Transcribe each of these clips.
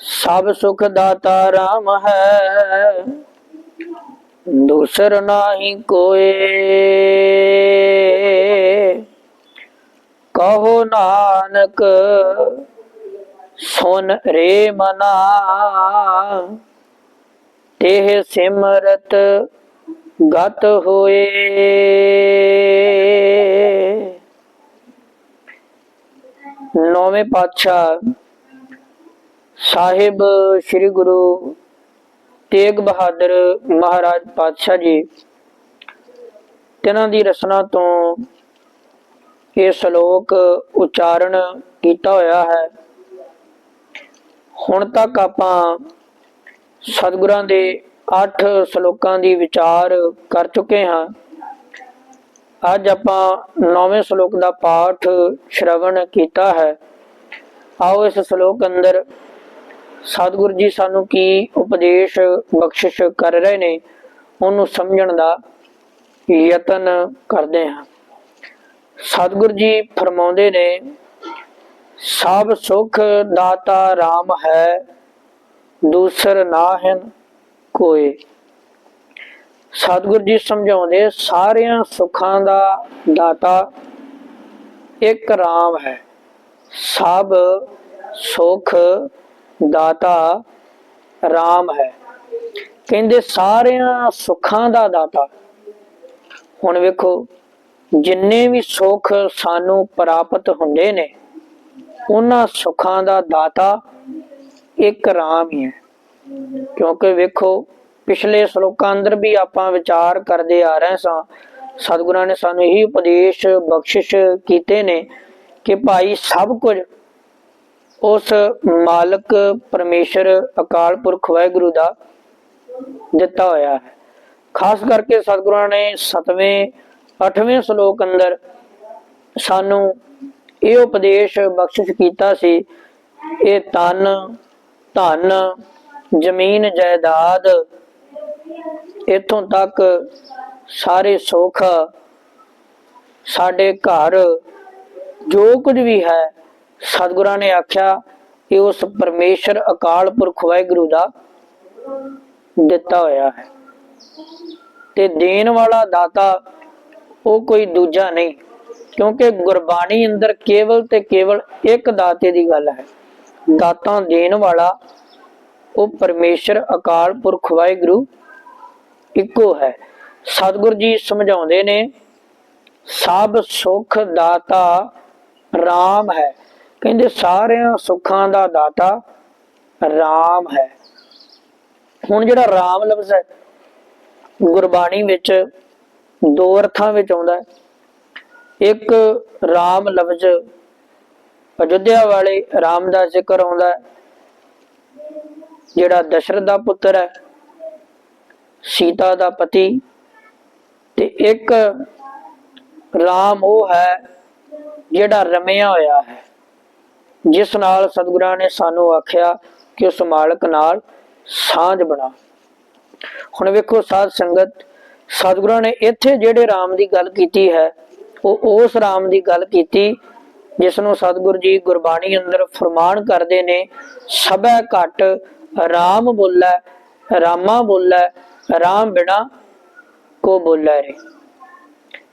ਸਭ ਸੁਖ ਦਾਤਾ RAM ਹੈ। ਦੂਸਰ ਨਾਹੀ ਕੋਏ। ਕਹੋ ਨਾਨਕ, ਸੁਨ ਰੇ ਮਨਾ। ਤੇਹ ਸਿਮਰਤ ਗਤ ਹੋਏ। ਨੌਵੇਂ ਪਾਤਸ਼ਾਹ ਸਾਹਿਬ, ਸ੍ਰੀ ਗੁਰੂ ਤੇਗ ਬਹਾਦਰ ਮਹਾਰਾਜ ਪਾਤਸ਼ਾਹ ਜੀ, ਤਿਨਾਂ ਦੀ ਰਸਨਾ ਤੋਂ ਇਹ ਸ਼ਲੋਕ ਉਚਾਰਨ ਕੀਤਾ ਹੋਇਆ ਹੈ। ਹੁਣ ਤੱਕ ਆਪਾਂ ਸਤਿਗੁਰਾਂ ਦੇ 8 ਸ਼ਲੋਕਾਂ ਦੀ ਵਿਚਾਰ ਕਰ ਚੁੱਕੇ ਹਾਂ। ਅੱਜ ਆਪਾਂ ਨੌਵੇਂ ਸ਼ਲੋਕ ਦਾ ਪਾਠ ਸ਼ਰਵਣ ਕੀਤਾ ਹੈ। ਆਓ ਇਸ ਸ਼ਲੋਕ ਅੰਦਰ ਸਤਿਗੁਰੂ ਜੀ ਸਾਨੂੰ ਕੀ ਉਪਦੇਸ਼, ਬਖਸ਼ਿਸ਼ ਕਰ ਰਹੇ ਨੇ, ਉਹਨੂੰ ਸਮਝਣ ਦਾ ਯਤਨ ਕਰਦੇ ਹਾਂ। ਸਤਿਗੁਰੂ ਜੀ ਫਰਮਾਉਂਦੇ ਨੇ, ਸਭ ਸੁਖ ਦਾਤਾ RAM ਹੈ, ਦੂਸਰ ਨਾਹਨ ਕੋਈ ਸਤਿਗੁਰੂ ਜੀ ਸਮਝਾਉਂਦੇ, ਸਾਰਿਆਂ ਸੁੱਖਾਂ ਦਾ ਦਾਤਾ ਇੱਕ RAM ਹੈ। ਸਭ ਸੁਖ ਦਾਤਾ RAM ਹੈ। ਕਹਿੰਦੇ ਸਾਰਿਆਂ ਸੁੱਖਾਂ ਦਾ ਦਾਤਾ। ਹੁਣ ਵੇਖੋ, ਜਿੰਨੇ ਵੀ ਸੁੱਖ ਸਾਨੂੰ ਪ੍ਰਾਪਤ ਹੁੰਦੇ ਨੇ, ਉਹਨਾਂ ਸੁੱਖਾਂ ਦਾ ਦਾਤਾ ਇੱਕ ਰਾਮ ਹੀ ਹੈ। ਕਿਉਂਕਿ ਵੇਖੋ, ਪਿਛਲੇ ਸ਼ਲੋਕਾਂ ਅੰਦਰ ਵੀ ਆਪਾਂ ਵਿਚਾਰ ਕਰਦੇ ਆ ਰਹੇ ਸਾਂ। ਸਤਿਗੁਰਾਂ ਨੇ ਸਾਨੂੰ ਇਹੀ ਉਪਦੇਸ਼ ਬਖਸ਼ਿਸ਼ ਕੀਤੇ ਨੇ ਕਿ ਭਾਈ ਸਭ ਕੁਝ ਉਸ ਮਾਲਕ ਪਰਮੇਸ਼ਰ ਅਕਾਲ ਪੁਰਖ ਵਾਹਿਗੁਰੂ ਦਾ ਦਿੱਤਾ ਹੋਇਆ ਹੈ। ਖਾਸ ਕਰਕੇ ਸਤਿਗੁਰਾਂ ਨੇ 7ਵੇਂ 8ਵੇਂ ਸ਼ਲੋਕ ਅੰਦਰ ਸਾਨੂੰ ਇਹ ਉਪਦੇਸ਼ ਬਖਸ਼ਿਸ਼ ਕੀਤਾ ਸੀ, ਇਹ ਤਨ ਧਨ, ਜ਼ਮੀਨ, ਜਾਇਦਾਦ, ਇਥੋਂ ਤੱਕ ਸਾਰੇ ਸੁੱਖ, ਸਾਡੇ ਘਰ, ਜੋ ਕੁਝ ਵੀ ਹੈ ਸਤਿਗੁਰਾਂ ਨੇ ਆਖਿਆ ਇਹ ਉਸ ਪਰਮੇਸ਼ਰ ਅਕਾਲ ਪੁਰਖ ਵਾਹਿਗੁਰੂ ਦਾ ਦਿੱਤਾ ਹੋਇਆ ਹੈ। ਤੇ ਦੇਣ ਵਾਲਾ ਦਾਤਾ ਉਹ ਕੋਈ ਦੂਜਾ ਨਹੀਂ, ਕਿਉਂਕਿ ਗੁਰਬਾਣੀ ਅੰਦਰ ਕੇਵਲ ਤੇ ਕੇਵਲ ਇੱਕ ਦਾਤੇ ਦੀ ਗੱਲ ਹੈ। ਦਾਤਾ ਦੇਣ ਵਾਲਾ ਉਹ ਪਰਮੇਸ਼ਰ ਅਕਾਲ ਪੁਰਖ ਵਾਹਿਗੁਰੂ ਇੱਕੋ ਹੈ। ਸਤਿਗੁਰ ਜੀ ਸਮਝਾਉਂਦੇ ਨੇ, ਸਭ ਸੁਖ ਦਾਤਾ RAM ਹੈ। ਕਹਿੰਦੇ ਸਾਰਿਆਂ ਸੁੱਖਾਂ ਦਾ ਦਾਤਾ RAM ਹੈ। ਹੁਣ ਜਿਹੜਾ RAM ਲਫ਼ਜ਼ ਹੈ, ਗੁਰਬਾਣੀ ਵਿੱਚ ਦੋ ਅਰਥਾਂ ਵਿੱਚ ਆਉਂਦਾ ਹੈ। ਇੱਕ RAM ਲਫ਼ਜ਼ ਅਯੁੱਧਿਆ ਵਾਲੇ RAM ਦਾ ਜ਼ਿਕਰ ਆਉਂਦਾ ਹੈ, ਜਿਹੜਾ ਦਸ਼ਰਥ ਦਾ ਪੁੱਤਰ ਹੈ, ਸੀਤਾ ਦਾ ਪਤੀ ਤੇ ਇੱਕ RAM ਉਹ ਹੈ ਜਿਹੜਾ ਰਮਿਆ ਹੋਇਆ ਹੈ। ਜਿਸ ਨਾਲ ਸਤਿਗੁਰਾਂ ਨੇ ਸਾਨੂੰ ਆਖਿਆ ਕਿ ਉਸ ਮਾਲਕ ਨਾਲ ਸਾਂਝ ਬਣਾ। ਹੁਣ ਵੇਖੋ ਸਾਧ ਸੰਗਤ, ਸਤਿਗੁਰਾਂ ਨੇ ਇੱਥੇ ਜਿਹੜੇ RAM ਦੀ ਗੱਲ ਕੀਤੀ ਹੈ, ਉਹ ਉਸ RAM ਦੀ ਗੱਲ ਕੀਤੀ ਜਿਸ ਨੂੰ ਸਤਿਗੁਰੂ ਜੀ ਗੁਰਬਾਣੀ ਅੰਦਰ ਫਰਮਾਨ ਕਰਦੇ ਨੇ, ਸਭੈ ਘਟ RAM ਬੋਲੇ, ਰਾਮਾ ਬੋਲੇ RAM ਬਿਨਾ ਕੋ ਬੋਲੇ ਰੇ।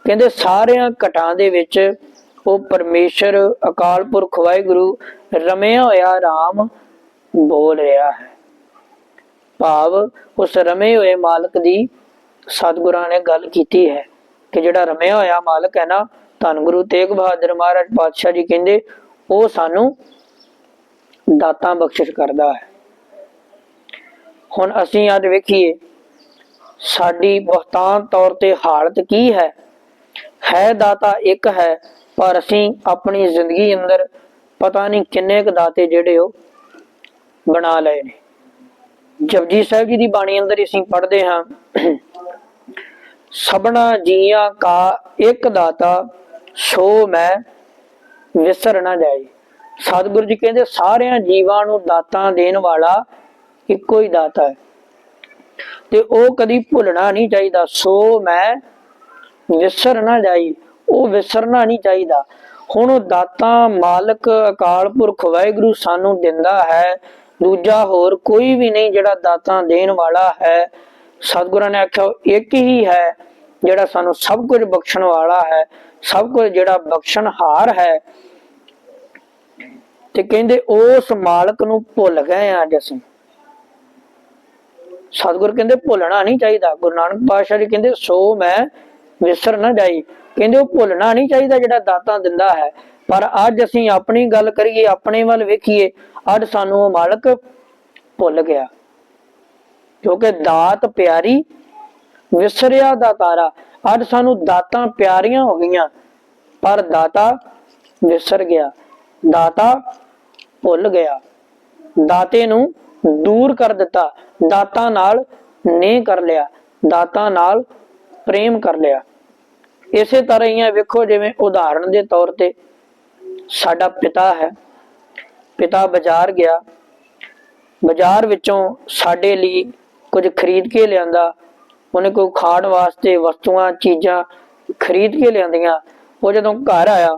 ਕਹਿੰਦੇ ਸਾਰਿਆਂ ਘਟਾਂ ਦੇ ਵਿੱਚ ਉਹ ਪਰਮੇਸ਼ਰ, ਅਕਾਲ ਪੁਰਖ ਵਾਹਿਗੁਰੂ, ਰਮਿਆ ਹੋਇਆ RAM ਬੋਲ ਰਿਹਾ ਹੈ। ਭਾਵ ਉਸ ਰਮੇ ਹੋਏ ਮਾਲਕ ਦੀ ਸਤਿਗੁਰਾਂ ਨੇ ਗੱਲ ਕੀਤੀ ਹੈ ਕਿ ਜਿਹੜਾ ਰਮਿਆ ਹੋਇਆ ਮਾਲਕ ਹੈ ਨਾ, ਧੰਨ ਗੁਰੂ ਤੇਗ ਬਹਾਦਰ ਮਹਾਰਾਜ ਪਾਤਸ਼ਾਹ ਜੀ ਕਹਿੰਦੇ, ਉਹ ਸਾਨੂੰ ਦਾਤਾਂ ਬਖਸ਼ਿਸ਼ ਕਰਦਾ ਹੈ। ਹੁਣ ਅਸੀਂ ਅੱਜ ਵੇਖੀਏ, ਸਾਡੀ ਬਹੁਤਾਂ ਤੌਰ ਤੇ ਹਾਲਤ ਕੀ ਹੈ? ਹੈ ਦਾਤਾ ਇੱਕ ਹੈ ਪਰ ਅਸੀਂ ਆਪਣੀ ਜ਼ਿੰਦਗੀ ਅੰਦਰ ਪਤਾ ਨਹੀਂ ਕਿੰਨੇ ਕੁ ਦਾਤੇ ਜਿਹੜੇ ਉਹ ਬਣਾ ਲਏ ਨੇ। ਜਪਜੀ ਸਾਹਿਬ ਜੀ ਦੀ ਬਾਣੀ ਅੰਦਰ ਅਸੀਂ ਪੜ੍ਹਦੇ ਹਾਂ, ਸਭਨਾ ਜੀਆਂ ਕਾ ਇੱਕ ਦਾਤਾ, ਸੋ ਮੈਂ ਵਿਸਰ ਨਾ ਜਾਏ। ਸਤਿਗੁਰੂ ਜੀ ਕਹਿੰਦੇ, ਸਾਰਿਆਂ ਜੀਵਾਂ ਨੂੰ ਦਾਤਾਂ ਦੇਣ ਵਾਲਾ ਇੱਕੋ ਹੀ ਦਾਤਾ ਹੈ। ਤੇ ਉਹ ਕਦੀ ਭੁੱਲਣਾ ਨਹੀਂ ਚਾਹੀਦਾ, ਸੋ ਮੈਂ ਵਿਸਰ ਨਾ ਜਾਈ ਉਹ ਵਿਸਰਨਾ ਨਹੀਂ ਚਾਹੀਦਾ। ਹੁਣ ਉਹ ਦਾਤਾ, ਮਾਲਕ, ਅਕਾਲ ਪੁਰਖ ਵਾਹਿਗੁਰੂ ਸਾਨੂੰ ਦਿੰਦਾ ਹੈ। ਦੂਜਾ ਹੋਰ ਕੋਈ ਵੀ ਨਹੀਂ ਜਿਹੜਾ ਦਾਤਾਂ ਦੇਣ ਵਾਲਾ ਹੈ। ਸਤਿਗੁਰਾਂ ਨੇ ਆਖਿਆ ਇੱਕ ਹੀ ਹੈ ਜਿਹੜਾ ਸਾਨੂੰ ਸਭ ਕੁਝ ਬਖਸ਼ਣ ਵਾਲਾ ਹੈ। ਸਭ ਕੁਝ ਜਿਹੜਾ ਬਖਸ਼ਣਹਾਰ ਹੈ। ਤੇ ਕਹਿੰਦੇ, ਉਸ ਮਾਲਕ ਨੂੰ ਭੁੱਲ ਗਏ ਅੱਜ ਅਸੀਂ। ਸਤਿਗੁਰ ਕਹਿੰਦੇ, ਭੁੱਲਣਾ ਨਹੀਂ ਚਾਹੀਦਾ। ਗੁਰੂ ਨਾਨਕ ਪਾਤਸ਼ਾਹ ਜੀ ਕਹਿੰਦੇ, ਸੋ ਮੈਂ ਵਿਸਰ ਨਾ ਜਾਈ। ਕਹਿੰਦੇ ਉਹ ਭੁੱਲਣਾ ਨਹੀਂ ਚਾਹੀਦਾ ਜਿਹੜਾ ਦਾਤਾ ਦਿੰਦਾ ਹੈ। ਪਰ ਅੱਜ ਅਸੀਂ ਆਪਣੀ ਗੱਲ ਕਰੀਏ, ਆਪਣੇ ਵੱਲ ਵੇਖੀਏ, ਅੱਜ ਸਾਨੂੰ ਉਹ ਮਾਲਕ ਭੁੱਲ ਗਿਆ। ਕਿਉਂਕਿ ਦਾਤ ਪਿਆਰੀ ਵਿਸਰਿਆ ਦਾ ਤਾਰਾ। ਅੱਜ ਸਾਨੂੰ ਦਾਤਾਂ ਪਿਆਰੀਆਂ ਹੋ ਗਈਆਂ, ਪਰ ਦਾਤਾ ਵਿਸਰ ਗਿਆ। ਦਾਤਾ ਭੁੱਲ ਗਿਆ। ਦਾਤੇ ਨੂੰ ਦੂਰ ਕਰ ਦਿੱਤਾ। ਦਾਤਾ ਨਾਲ ਨੇ ਕਰ ਲਿਆ। ਦਾਤਾ ਨਾਲ ਪ੍ਰੇਮ ਕਰ ਲਿਆ। ਇਸੇ ਤਰ੍ਹਾਂ ਹੀ ਹੈ ਵੇਖੋ ਜਿਵੇਂ ਉਦਾਹਰਣ ਦੇ ਤੌਰ ਤੇ ਸਾਡਾ ਪਿਤਾ ਹੈ। ਪਿਤਾ ਬਾਜ਼ਾਰ ਗਿਆ। ਬਾਜ਼ਾਰ ਵਿੱਚੋਂ ਸਾਡੇ ਲਈ ਕੁਝ ਖਰੀਦ ਕੇ ਲਿਆਂਦਾ। ਉਹਨੇ ਕੋਈ ਖਾਣ ਵਾਸਤੇ ਵਸਤੂਆਂ, ਚੀਜ਼ਾਂ ਖਰੀਦ ਕੇ ਲਿਆਂਦੀਆਂ। ਉਹ ਜਦੋਂ ਘਰ ਆਇਆ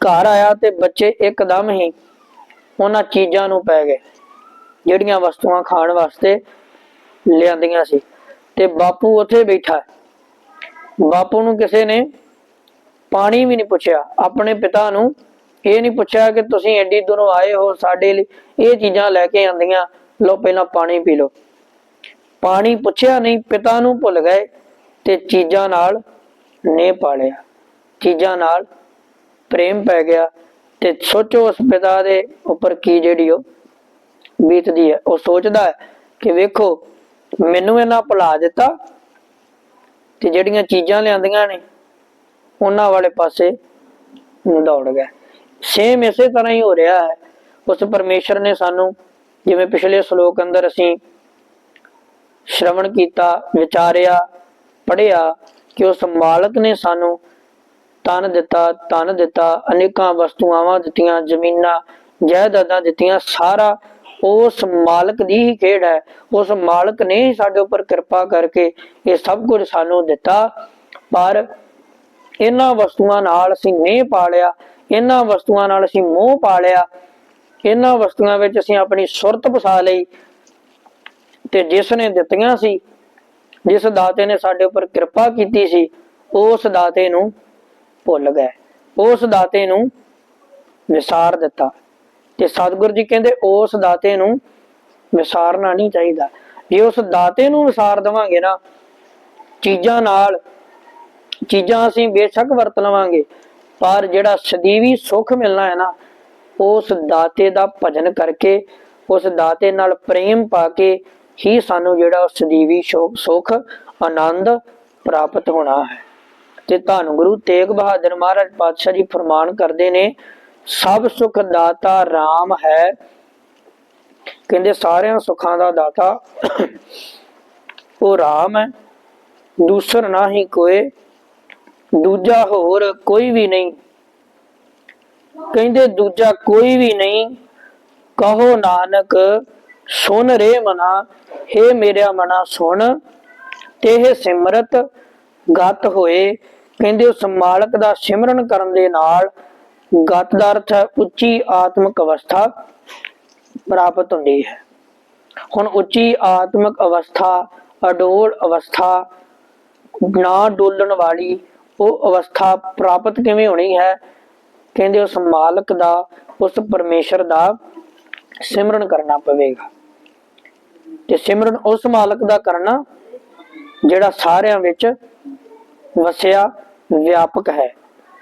ਘਰ ਆਇਆ ਤੇ ਬੱਚੇ ਇੱਕਦਮ ਹੀ ਉਹਨਾਂ ਚੀਜ਼ਾਂ ਨੂੰ ਪੈ ਗਏ, ਜਿਹੜੀਆਂ ਵਸਤੂਆਂ ਖਾਣ ਵਾਸਤੇ ਲਿਆਂਦੀਆਂ ਸੀ। ਤੇ ਬਾਪੂ ਉੱਥੇ ਬੈਠਾ। ਹੈ। ਬਾਪੂ ਨੂੰ ਕਿਸੇ ਨੇ ਪਾਣੀ ਵੀ ਨਹੀਂ ਪੁੱਛਿਆ। ਆਪਣੇ ਪਿਤਾ ਨੂੰ ਇਹ ਨਹੀਂ ਪੁੱਛਿਆ ਕਿ ਤੁਸੀਂ ਐਡੀ ਦੂਰੋਂ ਆਏ ਹੋ, ਸਾਡੇ ਲਈ ਇਹ ਚੀਜ਼ਾਂ ਲੈ ਕੇ ਆਂਦੀਆਂ ਲਓ ਪਹਿਲਾਂ ਪਾਣੀ ਪੀ ਲਓ। ਪਾਣੀ ਪੁੱਛਿਆ ਨਹੀਂ, ਪਿਤਾ ਨੂੰ ਭੁੱਲ ਗਏ ਤੇ ਚੀਜ਼ਾਂ ਨਾਲ ਨੇ ਪਾਲਿਆ। ਚੀਜ਼ਾਂ ਨਾਲ ਪ੍ਰੇਮ ਪੈ ਗਿਆ ਤੇ ਸੋਚੋ ਉਸ ਪਿਤਾ ਦੇ ਉੱਪਰ ਕੀ ਜਿਹੜੀ ਉਹ ਬੀਤਦੀ ਹੈ। ਉਹ ਸੋਚਦਾ ਹੈ ਕਿ ਵੇਖੋ, ਮੈਨੂੰ ਇਹਨਾਂ ਭੁਲਾ ਦਿੱਤਾ। ਤੇ ਜਿਹੜੀਆਂ ਚੀਜ਼ਾਂ ਲਿਆਂਦੀਆਂ ਨੇ, ਉਹਨਾਂ ਵਾਲੇ ਪਾਸੇ ਨੂੰ ਦੌੜ ਗਿਆ। ਸੇਮ ਇਸੇ ਤਰ੍ਹਾਂ ਹੀ ਹੋ ਰਿਹਾ ਹੈ। ਉਸ ਪਰਮੇਸ਼ਰ ਨੇ ਸਾਨੂੰ ਜਿਵੇਂ ਪਿਛਲੇ ਸ਼ਲੋਕ ਅੰਦਰ ਅਸੀਂ ਸ਼ਰਵਣ ਕੀਤਾ, ਵਿਚਾਰਿਆ ਪੜਿਆ ਕਿ ਉਸ ਮਾਲਕ ਨੇ ਸਾਨੂੰ ਤਨ ਦਿੱਤਾ ਤਨ ਦਿੱਤਾ, ਅਨੇਕਾਂ ਵਸਤੂਆਂ ਦਿੱਤੀਆਂ, ਜ਼ਮੀਨਾਂ, ਜਾਇਦਾਦਾਂ ਦਿੱਤੀਆਂ, ਸਾਰਾ ਉਸ ਮਾਲਕ ਦੀ ਹੀ ਖੇਡ ਹੈ। ਉਸ ਮਾਲਕ ਨੇ ਹੀ ਸਾਡੇ ਉੱਪਰ ਕਿਰਪਾ ਕਰਕੇ ਇਹ ਸਭ ਕੁਝ ਸਾਨੂੰ ਦਿੱਤਾ। ਪਰ ਇਹਨਾਂ ਵਸਤੂਆਂ ਨਾਲ ਅਸੀਂ ਨੇ ਪਾਲਿਆ। ਇਹਨਾਂ ਵਸਤੂਆਂ ਨਾਲ ਅਸੀਂ ਮੋਹ ਪਾਲਿਆ। ਇਹਨਾਂ ਵਸਤੂਆਂ ਵਿੱਚ ਅਸੀਂ ਆਪਣੀ ਸੁਰਤ ਫਸਾ ਲਈ। ਤੇ ਜਿਸ ਨੇ ਦਿੱਤੀਆਂ ਸੀ, ਜਿਸ ਦਾਤੇ ਨੇ ਸਾਡੇ ਉੱਪਰ ਕਿਰਪਾ ਕੀਤੀ ਸੀ, ਉਸ ਦਾਤੇ ਨੂੰ ਭੁੱਲ ਗਏ। ਉਸ ਦਾਤੇ ਨੂੰ ਵਿਸਾਰ ਦਿੱਤਾ। ਤੇ ਸਤਿਗੁਰੂ ਜੀ ਕਹਿੰਦੇ ਉਸ ਦਾਤੇ ਨੂੰ ਵਿਸਾਰਨਾ ਨਹੀਂ ਚਾਹੀਦਾ, ਜੇ ਉਸ ਦਾਤੇ ਨੂੰ ਵਿਸਾਰ ਦੇਵਾਂਗੇ ਨਾ, ਚੀਜ਼ਾਂ ਨਾਲ, ਚੀਜ਼ਾਂ ਅਸੀਂ ਬੇਸ਼ੱਕ ਵਰਤ ਲਵਾਂਗੇ, ਪਰ ਜਿਹੜਾ ਸਦੀਵੀ ਸੁੱਖ ਮਿਲਣਾ ਹੈ ਨਾ, ਉਸ ਦਾਤੇ ਦਾ ਭਜਨ ਕਰਕੇ, ਉਸ ਦਾਤੇ ਨਾਲ ਪ੍ਰੇਮ ਪਾ ਕੇ ਹੀ ਸਾਨੂੰ ਜਿਹੜਾ ਸਦੀਵੀ ਸੁੱਖ, ਆਨੰਦ ਪ੍ਰਾਪਤ ਹੋਣਾ ਹੈ। ਤੇ ਧੰਨ ਗੁਰੂ ਤੇਗ ਬਹਾਦਰ ਮਹਾਰਾਜ ਪਾਤਸ਼ਾਹ ਜੀ ਫਰਮਾਨ ਕਰਦੇ ਨੇ ਸਭ ਸੁਖ ਦਾਤਾ RAM ਹੈ। ਕਹਿੰਦੇ ਸਾਰਿਆਂ ਸੁੱਖਾਂ ਦਾ ਦਾਤਾ ਉਹ RAM ਹੈ। ਦੂਸਰ ਨਹੀਂ ਕੋਏ, ਦੂਜਾ ਹੋਰ ਕੋਈ ਵੀ ਨਹੀਂ। ਕਹਿੰਦੇ ਦੂਜਾ ਕੋਈ ਵੀ ਨਹੀਂ, ਕਹੋ ਨਾਨਕ, ਸੁਨ ਰੇ ਮਨਾ हे ਮੇਰਾ ਮਨਾ ਸੁਣ, ਤੇ ਸਿਮਰਤ, ਗਤ ਹੋਏ। ਕਹਿੰਦੇ ਉਸ ਮਾਲਕ ਦਾ ਸਿਮਰਨ ਕਰਨ ਦੇ ਨਾਲ ਗਤ ਦਾ ਅਰਥ ਹੈ ਉੱਚੀ ਆਤਮਿਕ ਅਵਸਥਾ ਪ੍ਰਾਪਤ ਹੁੰਦੀ ਹੈ। ਹੁਣ ਉੱਚੀ ਆਤਮਿਕ ਅਵਸਥਾ, ਅਡੋਲ ਅਵਸਥਾ, ਨਾ ਡੋਲਣ ਵਾਲੀ ਉਹ ਅਵਸਥਾ ਪ੍ਰਾਪਤ ਕਿਵੇਂ ਹੋਣੀ ਹੈ? ਕਹਿੰਦੇ ਉਸ ਮਾਲਕ ਦਾ, ਉਸ ਪਰਮੇਸ਼ਰ ਦਾ ਸਿਮਰਨ ਕਰਨਾ ਪਵੇਗਾ। ਤੇ ਸਿਮਰਨ ਉਸ ਮਾਲਕ ਦਾ ਕਰਨਾ ਜਿਹੜਾ ਸਾਰਿਆਂ ਵਿੱਚ ਵਸਿਆ, ਵਿਆਪਕ ਹੈ।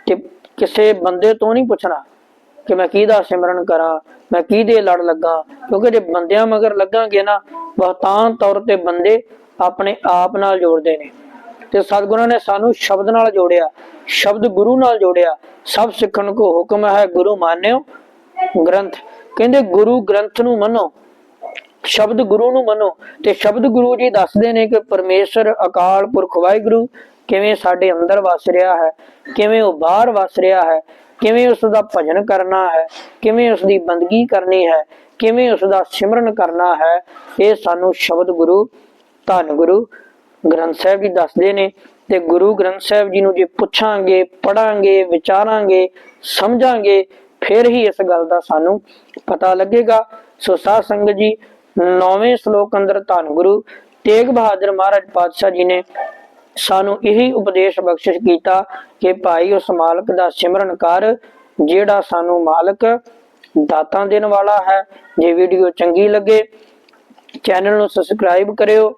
ਤੇ ਕਿਸੇ ਬੰਦੇ ਤੋਂ ਨਹੀਂ ਪੁੱਛਣਾ ਕਿ ਮੈਂ ਕਿਹਦਾ ਸਿਮਰਨ ਕਰਾਂ, ਮੈਂ ਕਿਹਦੇ ਲੜ ਲੱਗਾ। ਕਿਉਂਕਿ ਜੇ ਬੰਦਿਆਂ ਮਗਰ ਲੱਗਾਂਗੇ ਨਾ, ਬਹੁਤਾਂ ਤੌਰ ਤੇ ਬੰਦੇ ਆਪਣੇ ਆਪ ਨਾਲ ਜੋੜਦੇ ਨੇ। ਤੇ ਸਤਿਗੁਰਾਂ ਨੇ ਸਾਨੂੰ ਸ਼ਬਦ ਨਾਲ ਜੋੜਿਆ, ਸ਼ਬਦ ਗੁਰੂ ਨਾਲ ਜੋੜਿਆ। ਸਭ ਸਿੱਖਣ ਕੋ ਹੁਕਮ ਹੈ, ਗੁਰੂ ਮਾਨਿਓ ਗ੍ਰੰਥ। ਕਹਿੰਦੇ ਗੁਰੂ ਗ੍ਰੰਥ ਨੂੰ ਮੰਨੋ। ਸ਼ਬਦ ਗੁਰੂ ਨੂੰ ਮੰਨੋ ਤੇ ਸ਼ਬਦ ਗੁਰੂ ਜੀ ਦੱਸਦੇ ਨੇ ਕਿ ਪਰਮੇਸ਼ਰ, ਅਕਾਲ ਪੁਰਖ, ਵਾਹਿਗੁਰੂ ਕਿਵੇਂ ਸਾਡੇ ਅੰਦਰ ਵਸ ਰਿਹਾ ਹੈ, ਕਿਵੇਂ ਉਹ ਬਾਹਰ ਵਸ ਰਿਹਾ ਹੈ, ਕਿਵੇਂ ਉਸ ਦਾ ਭਜਨ ਕਰਨਾ ਹੈ, ਕਿਵੇਂ ਉਸ ਦੀ ਬੰਦਗੀ ਕਰਨੀ ਹੈ, ਕਿਵੇਂ ਉਸ ਦਾ ਸਿਮਰਨ ਕਰਨਾ ਹੈ, ਇਹ ਸਾਨੂੰ ਸ਼ਬਦ ਗੁਰੂ, ਧੰਨ ਗੁਰੂ ਗ੍ਰੰਥ ਸਾਹਿਬ ਜੀ ਦੱਸਦੇ ਨੇ ਤੇ ਗੁਰੂ ਗ੍ਰੰਥ ਸਾਹਿਬ ਜੀ ਨੂੰ ਜੇ ਪੁੱਛਾਂਗੇ ਪੜਾਂਗੇ ਵਿਚਾਰਾਂਗੇ, ਸਮਝਾਂਗੇ, ਫਿਰ ਹੀ ਇਸ ਗੱਲ ਦਾ ਸਾਨੂੰ ਪਤਾ ਲੱਗੇਗਾ। ਸੋ ਸਾਧ ਸੰਗਤ ਜੀ ਨੌਵੇਂ ਸ਼ਲੋਕ ਅੰਦਰ ਧੰਨ ਗੁਰੂ ਤੇਗ ਬਹਾਦਰ ਮਹਾਰਾਜ ਪਾਤਸ਼ਾਹ ਜੀ ਨੇ ਸਾਨੂੰ ਇਹੀ ਉਪਦੇਸ਼ ਬਖਸ਼ਿਸ਼ ਕੀਤਾ ਕਿ ਭਾਈ ਉਸ ਮਾਲਕ ਦਾ ਸਿਮਰਨ ਕਰ, ਜਿਹੜਾ ਸਾਨੂੰ ਮਾਲਕ ਦਾਤਾਂ ਦੇਣ ਵਾਲਾ ਹੈ। ਜੇ ਵੀਡੀਓ ਚੰਗੀ ਲੱਗੇ ਚੈਨਲ ਨੂੰ ਸਬਸਕ੍ਰਾਈਬ ਕਰਿਓ,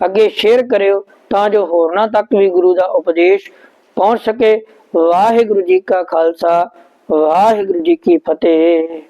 ਅੱਗੇ ਸ਼ੇਅਰ ਕਰਿਓ, ਤਾਂ ਜੋ ਹੋਰਨਾਂ ਤੱਕ ਵੀ ਗੁਰੂ ਦਾ ਉਪਦੇਸ਼ ਪਹੁੰਚ ਸਕੇ। ਵਾਹਿਗੁਰੂ ਜੀ ਕਾ ਖਾਲਸਾ, ਵਾਹਿਗੁਰੂ ਜੀ ਕੀ ਫਤਿਹ।